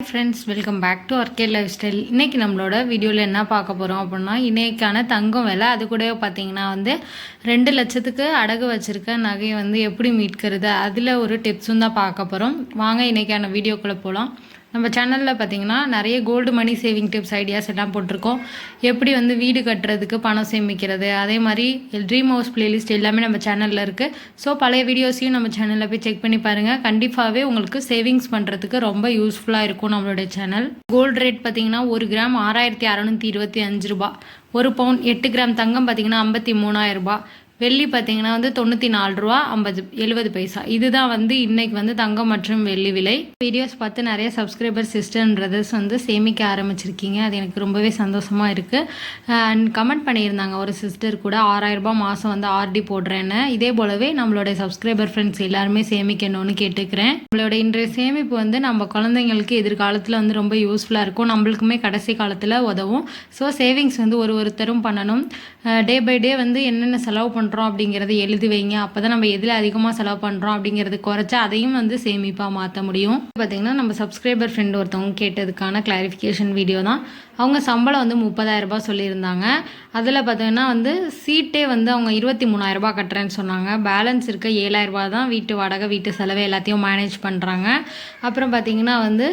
Friends welcome back to R K lifestyle இன்றைக்கி நம்மளோட வீடியோவில் என்ன பார்க்க போகிறோம் அப்படின்னா இன்றைக்கான தங்கம் விலை. அது கூட பார்த்தீங்கன்னா வந்து ரெண்டு லட்சத்துக்கு அடகு வச்சுருக்க நகையை வந்து எப்படி மீட்கிறது? அதில் ஒரு டிப்ஸும் தான் பார்க்க போகிறோம் வாங்க இன்றைக்கான வீடியோக்குள்ளே போகலாம் நம்ம சேனலில் பார்த்தீங்கன்னா நிறைய gold money saving tips ideas எல்லாம் போட்டிருக்கோம். எப்படி வந்து வீடு கட்டுறதுக்கு பணம் சேமிக்கிறது அதே மாதிரி ட்ரீம் ஹவுஸ் பிளேலிஸ்ட் எல்லாமே நம்ம சேனலில் இருக்குது ஸோ பழைய வீடியோஸையும் நம்ம சேனலில் போய் செக் பண்ணி பாருங்கள் கண்டிப்பாகவே உங்களுக்கு சேவிங்ஸ் பண்ணுறதுக்கு ரொம்ப யூஸ்ஃபுல்லாக இருக்கும் நம்மளுடைய சேனல் கோல்டு ரேட் பார்த்தீங்கன்னா ஒரு கிராம் ஆறாயிரத்தி அறநூற்றி இருபத்தி அஞ்சு ரூபா ஒரு பவுன் எட்டு கிராம் தங்கம் பார்த்தீங்கன்னா ஐம்பத்தி மூணாயிரம் ரூபாய். வெள்ளி பார்த்தீங்கன்னா வந்து தொண்ணூற்றி நாலு ரூபா ஐம்பது எழுபது பைசா. இதுதான் வந்து இன்னைக்கு வந்து தங்கம் மற்றும் வெள்ளி விலை. வீடியோஸ் பார்த்து நிறைய சப்ஸ்கிரைபர் சிஸ்டர் அண்ட் பிரதர்ஸ் வந்து சேமிக்க ஆரம்பிச்சிருக்கீங்க. அது எனக்கு ரொம்பவே சந்தோஷமாக இருக்குது அண்ட் கமெண்ட் பண்ணியிருந்தாங்க ஒரு சிஸ்டர் கூட ஆறாயிரரூபா மாதம் வந்து ஆர்டி போடுறேன்னு. இதே போலவே நம்மளுடைய சப்ஸ்கிரைபர் ஃப்ரெண்ட்ஸ் எல்லாருமே சேமிக்கணும்னு கேட்டுக்கிறேன். நம்மளோட இன்றைய சேமிப்பு வந்து நம்ம குழந்தைங்களுக்கு எதிர்காலத்தில் வந்து ரொம்ப யூஸ்ஃபுல்லாக இருக்கும். நம்மளுக்குமே கடைசி காலத்தில் உதவும். ஸோ சேவிங்ஸ் வந்து ஒரு ஒருத்தரும் பண்ணணும். டே பை டே வந்து என்னென்ன செலவு பண்ணுறோம் அப்படிங்கிறத எழுதி வைங்க. அப்போ தான் நம்ம எதில் அதிகமாக செலவு பண்ணுறோம் அப்படிங்கிறது குறைச்சி அதையும் வந்து சேமிப்பாக மாற்ற முடியும். பார்த்திங்கன்னா நம்ம சப்ஸ்கிரைபர் ஃப்ரெண்ட் ஒருத்தவங்க கேட்டதுக்கான கிளாரிஃபிகேஷன் வீடியோ தான். அவங்க சம்பளம் வந்து முப்பதாயிரம் சொல்லியிருந்தாங்க. அதில் பார்த்தீங்கன்னா வந்து சீட்டே வந்து அவங்க இருபத்தி மூணாயிரம் கட்டுறேன்னு சொன்னாங்க. பேலன்ஸ் இருக்க ஏழாயிரம் தான் வீட்டு வாடகை வீட்டு செலவு எல்லாத்தையும் மேனேஜ் பண்ணுறாங்க அப்புறம் பார்த்திங்கன்னா வந்து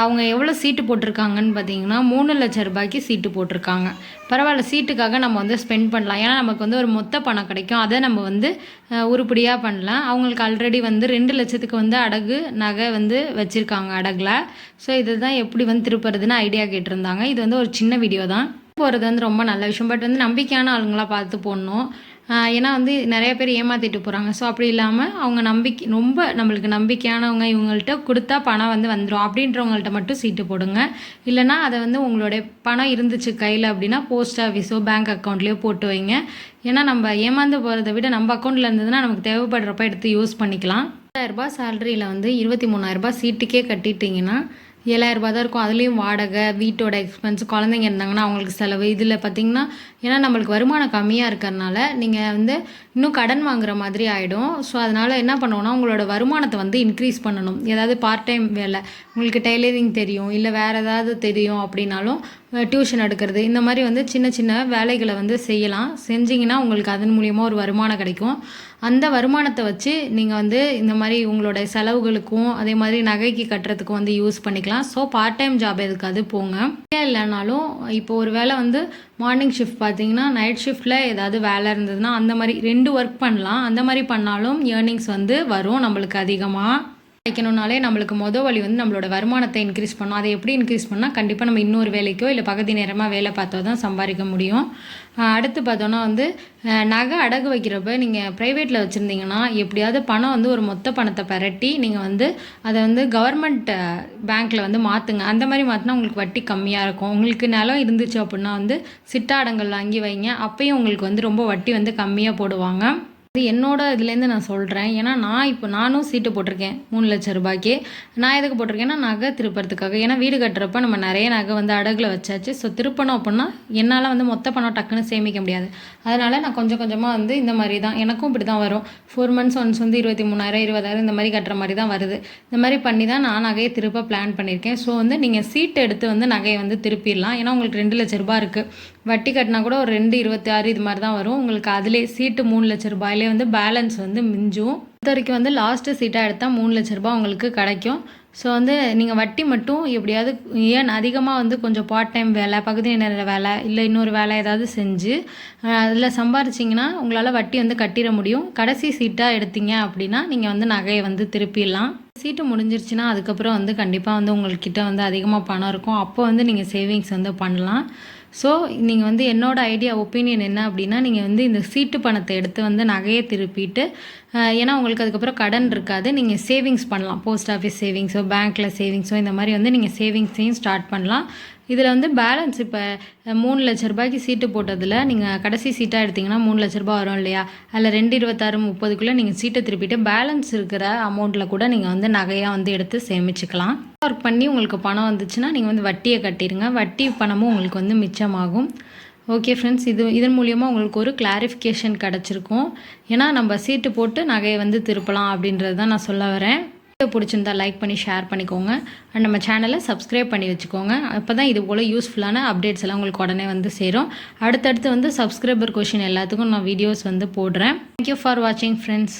அவங்க எவ்வளோ சீட்டு போட்டிருக்காங்கன்னு பார்த்தீங்கன்னா மூணு லட்சம் ரூபாய்க்கு சீட்டு போட்டிருக்காங்க. பரவாயில்ல சீட்டுக்காக நம்ம வந்து ஸ்பெண்ட் பண்ணலாம். ஏன்னா நமக்கு வந்து ஒரு மொத்த பணம் கிடைக்கும். அதை நம்ம வந்து உருப்படியாக பண்ணலாம். அவங்களுக்கு ஆல்ரெடி வந்து ரெண்டு லட்சத்துக்கு வந்து அடகு நகை வந்து வச்சுருக்காங்க அடகில். ஸோ இதுதான் எப்படி வந்து திருப்புறதுன்னு ஐடியா கேட்டிருந்தாங்க. இது வந்து ஒரு சின்ன வீடியோ தான். போகிறது வந்து ரொம்ப நல்ல விஷயம். பட் வந்து நம்பிக்கையான ஆளுங்களாக பார்த்து போடணும். ஏன்னா வந்து நிறைய பேர் ஏமாற்றிட்டு போகிறாங்க ஸோ அப்படி இல்லாமல் அவங்க நம்பிக்கை ரொம்ப நம்மளுக்கு நம்பிக்கையானவங்க இவங்கள்ட்ட கொடுத்தா பணம் வந்து வந்துடும் அப்படின்றவங்கள்ட்ட மட்டும் சீட்டு போடுங்க. இல்லைனா அதை வந்து உங்களுடைய பணம் இருந்துச்சு கையில் அப்படின்னா போஸ்ட் ஆஃபீஸோ பேங்க் அக்கௌண்ட்லேயோ போட்டு வைங்க. ஏன்னா நம்ம ஏமாந்து போகிறத விட நம்ம அக்கௌண்ட்டில் இருந்ததுன்னா நமக்கு தேவைப்படுறப்ப எடுத்து யூஸ் பண்ணிக்கலாம். ரூபாய் சேலரியில் வந்து இருபத்தி மூணாயிரரூபா சீட்டுக்கே கட்டிட்டீங்கன்னா ஏழாயிரரூபா தான் இருக்கும். அதுலேயும் வாடகை வீட்டோட எக்ஸ்பென்ஸ் குழந்தைங்க இருந்தாங்கன்னா அவங்களுக்கு செலவு. இதில் பார்த்தீங்கன்னா ஏன்னா நம்மளுக்கு வருமானம் கம்மியாக இருக்கிறனால நீங்கள் வந்து இன்னும் கடன் வாங்குற மாதிரி ஆகிடும் ஸோ அதனால் என்ன பண்ணுவோம்னா உங்களோட வருமானத்தை வந்து இன்க்ரீஸ் பண்ணணும். ஏதாவது பார்ட் டைம் வேலை. உங்களுக்கு டெய்லரிங் தெரியும். இல்லை வேறு ஏதாவது தெரியும் அப்படின்னாலும் டியூஷன் எடுக்கிறது. இந்த மாதிரி வந்து சின்ன சின்ன வேலைகளை வந்து செய்யலாம். செஞ்சிங்கன்னா உங்களுக்கு அதன் மூலியமாக ஒரு வருமானம் கிடைக்கும். அந்த வருமானத்தை வச்சு நீங்கள் வந்து இந்த மாதிரி உங்களோட செலவுகளுக்கும் அதே மாதிரி நகைக்கு கட்டுறதுக்கும் வந்து யூஸ் பண்ணிக்கலாம். ஸோ பார்ட் டைம் ஜாப் எதுக்காது போங்க இல்லைனாலும் இப்போ ஒரு வேலை வந்து மார்னிங் ஷிஃப்ட் பார்த்தீங்கன்னா நைட் ஷிஃப்ட்டில் ஏதாவது வேலை இருந்ததுன்னா அந்த மாதிரி ரெண்டு ஒர்க் பண்ணலாம். அந்த மாதிரி பண்ணாலும் ஏர்னிங்ஸ் வந்து வரும் நம்மளுக்கு அதிகமாக வைக்கணும்னாலே நம்மளுக்கு மொதல் வழி வந்து நம்மளோட வருமானத்தை இன்க்ரீஸ் பண்ணணும் அதை எப்படி இன்க்ரீஸ் பண்ணால் கண்டிப்பாக நம்ம இன்னொரு வேலைக்கோ இல்லை பகுதி நேரமாக வேலை பார்த்தோ தான் சம்பாதிக்க முடியும். அடுத்து பார்த்தோன்னா வந்து நகை அடகு வைக்கிறப்ப நீங்கள் ப்ரைவேட்டில் வச்சுருந்தீங்கன்னா எப்படியாவது பணம் வந்து ஒரு மொத்த பணத்தை பெரட்டி நீங்கள் வந்து அதை வந்து கவர்மெண்ட் பேங்க்கில் வந்து மாற்றுங்க அந்த மாதிரி மாற்றினா உங்களுக்கு வட்டி கம்மியாக இருக்கும். உங்களுக்கு நிலம் இருந்துச்சு அப்படின்னா வந்து சிட்டாடங்கள் வாங்கி வைங்க. அப்பயும் உங்களுக்கு வந்து ரொம்ப வட்டி வந்து கம்மியாக போடுவாங்க. இது என்னோட இதுலேருந்து நான் சொல்கிறேன் ஏன்னா நான் இப்போ நானும் சீட்டு போட்டிருக்கேன். மூணு லட்சம் ரூபாய்க்கு. நான் எதுக்கு போட்டிருக்கேன்னா நகை திருப்பறதுக்காக. ஏன்னா வீடு கட்டுறப்ப நம்ம நிறைய நகை வந்து அடகுல வச்சாச்சு. ஸோ திருப்பணும் அப்படின்னா என்னால் வந்து மொத்த பணம் டக்குன்னு சேமிக்க முடியாது. அதனால் நான் கொஞ்சம் கொஞ்சமாக வந்து இந்த மாதிரி தான். எனக்கும் இப்படி தான் வரும். ஃபோர் மந்த்ஸ் ஒன்ஸ் வந்து இருபத்தி மூணாயிரம் இருபதாயிரம் இந்த மாதிரி கட்டுற மாதிரி தான் வருது. இந்த மாதிரி பண்ணி தான் நான் நகையை திருப்ப பிளான் பண்ணியிருக்கேன். ஸோ வந்து நீங்கள் சீட்டு எடுத்து வந்து நகையை வந்து திருப்பிடலாம். ஏன்னா உங்களுக்கு ரெண்டு லட்ச ரூபாய் இருக்குது வட்டி கட்டினா கூட ஒரு ரெண்டு இருபத்தி ஆறு இது மாதிரி தான் வரும். உங்களுக்கு அதிலே சீட்டு மூணு லட்ச ரூபாயிலே வந்து பேலன்ஸ் வந்து மிஞ்சும். இது வரைக்கும் வந்து லாஸ்ட்டு சீட்டாக எடுத்தால் மூணு லட்ச ரூபாய் உங்களுக்கு கிடைக்கும். ஸோ வந்து நீங்கள் வட்டி மட்டும் எப்படியாவது ஏன் அதிகமாக வந்து கொஞ்சம் பார்ட் டைம் வேலை பகுதி நேர வேலை இல்லை இன்னொரு வேலை ஏதாவது செஞ்சு அதில் சம்பாரிச்சிங்கன்னா உங்களால் வட்டி வந்து கட்டிட முடியும். கடைசி சீட்டாக எடுத்தீங்க அப்படின்னா நீங்கள் வந்து நகையை வந்து திருப்பிடலாம். சீட்டு முடிஞ்சிருச்சுன்னா அதுக்கப்புறம் வந்து கண்டிப்பாக வந்து உங்கள்கிட்ட வந்து அதிகமாக பணம் இருக்கும். அப்போ வந்து நீங்கள் சேவிங்ஸ் வந்து பண்ணலாம். ஸோ நீங்கள் வந்து என்னோடய ஐடியா ஒப்பீனியன் என்ன அப்படின்னா நீங்கள் வந்து இந்த சீட்டு பணத்தை எடுத்து வந்து நகையை திருப்பிட்டு ஏன்னா உங்களுக்கு அதுக்கப்புறம் கடன் இருக்காது. நீங்கள் சேவிங்ஸ் பண்ணலாம். போஸ்ட் ஆஃபீஸ் சேவிங்ஸோ பேங்க்கில் சேவிங்ஸோ இந்த மாதிரி வந்து நீங்கள் சேவிங்ஸையும் ஸ்டார்ட் பண்ணலாம். இதில் வந்து பேலன்ஸ் இப்போ மூணு லட்ச ரூபாய்க்கு சீட்டு போட்டதில் நீங்கள் கடைசி சீட்டாக எடுத்தீங்கன்னா மூணு லட்ச ரூபாய் வரும் இல்லையா? அதில் ரெண்டு இருபத்தாறு முப்பதுக்குள்ளே நீங்கள் சீட்டை திருப்பிட்டு பேலன்ஸ் இருக்கிற அமௌண்ட்டில் கூட நீங்கள் வந்து நகையாக வந்து எடுத்து சேமிச்சுக்கலாம். ஒர்க் பண்ணி உங்களுக்கு பணம் வந்துச்சுன்னா நீங்கள் வந்து வட்டியை கட்டிடுங்க. வட்டி பணமும் உங்களுக்கு வந்து மிச்சமாகும். ஓகே ஃப்ரெண்ட்ஸ் இது இதன் மூலியமாக உங்களுக்கு ஒரு கிளாரிஃபிகேஷன் கிடச்சிருக்கும். ஏன்னா நம்ம சீட்டு போட்டு நகையை வந்து திருப்பலாம் அப்படின்றது தான் நான் சொல்ல வரேன். வீடியோ பிடிச்சிருந்தா லைக் பண்ணி ஷேர் பண்ணிக்கோங்க. அண்ட் நம்ம சேனலை சப்ஸ்கிரைப் பண்ணி வச்சுக்கோங்க. அப்போ தான் இது போல் யூஸ்ஃபுல்லான அப்டேட்ஸ் எல்லாம் உங்களுக்கு உடனே வந்து சேரும். அடுத்தடுத்து வந்து சப்ஸ்கிரைபர் கொஷின் எல்லாத்துக்கும் நான் வீடியோஸ் வந்து போடுறேன். தேங்க்யூ ஃபார் வாட்சிங் ஃப்ரெண்ட்ஸ்